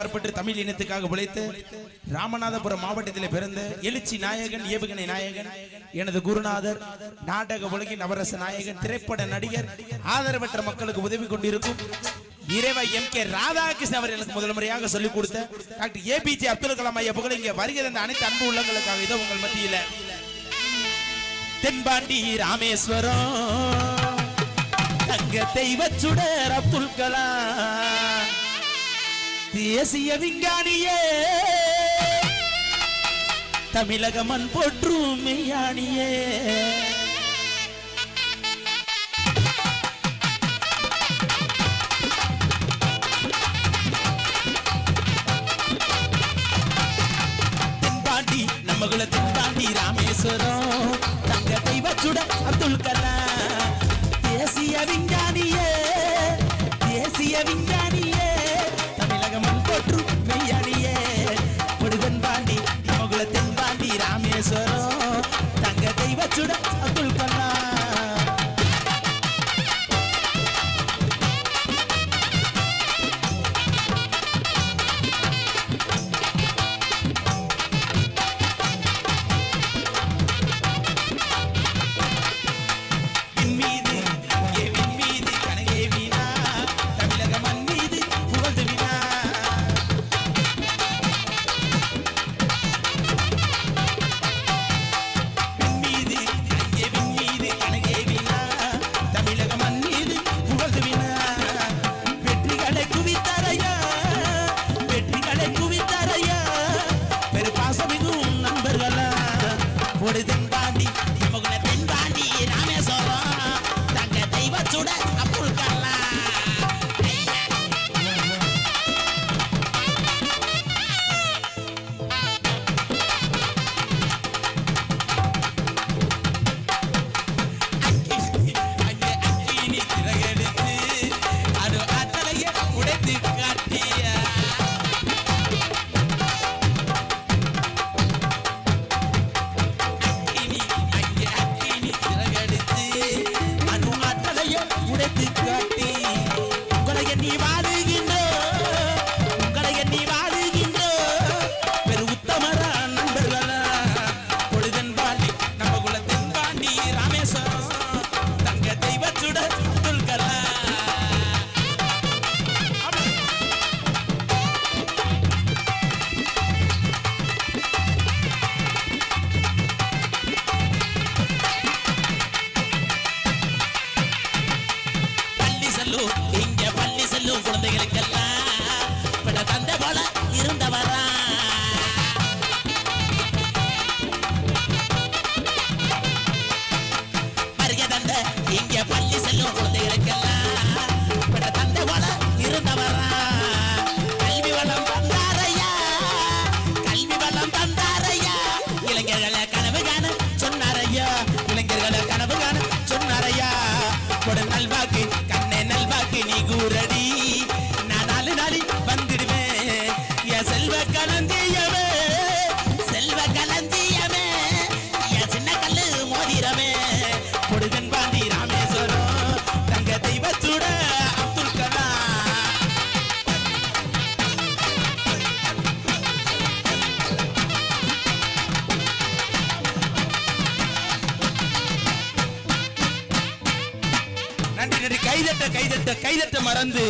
அப்பாற்பட்டு தமிழ் இனத்துக்காக உழைத்து ராமநாதபுரம் மாவட்டத்தில் பிறந்த எழுச்சி நாயகன் ஏவுகணை நாயகன் எனது குருநாதர் நாடக உலகின் நவரச நாயகன் திரைப்பட நடிகர் ஆதரவற்ற மக்களுக்கு உதவி கொண்டிருக்கும் இறைவா எம் கே ராதாகிருஷ்ணன் அவர் எனக்கு முதல் முறையாக சொல்லிக் கொடுத்த டாக்டர் ஏபிஜே அப்துல் கலாம் ஐயா புகழ். இங்கே வருகிற அந்த அனைத்து அன்பு உள்ளங்களுக்காக இதோ உங்கள் மத்தியில். தென்பாண்டி ராமேஸ்வரம் தங்க தெய்வச்சுடர் அப்துல் கலாம். தேசிய விஞ்ஞானியே. தமிழக மண் போற்றும் மெய்யானியே தென்பாண்டி நம்ம தென்பாண்டி ராமேஸ்வரம். தங்க தெய்வச்சுட அப்துல் கலாம். குவித்தாரையா பெரு பாசமிகும் நண்பர்களா. ஒரு தென்பாண்டி நமக்குள்ள தென்பாண்டி ராமேஸ்வரம். தங்க தெய்வச்சுட பள்ளி செல்லும் குழந்தைகளுக்கெல்லாம் பிட தந்தை போல இருந்தவரா. வருகை தந்த இங்க பள்ளி செல்லும் குழந்தைகளுக்கெல்லாம் பிட தந்தை போல இருந்தவரா. கல்வி வளம் தந்தாரையா? கல்வி வளம் தந்தாரையா? இளைஞர்களை கனவு காண சொன்னாரையா? இளைஞர்களை கனவு காண சொன்னாரையா? ஒரு நல்வாக்கு நன்றி கைதட்ட கைதட்ட கைதட்ட மறந்து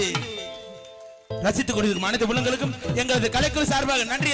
ரசித்துக் கொண்டிருக்கும் அனைத்து உள்ளங்களுக்கும் எங்களது கலைக்குழு சார்பாக நன்றி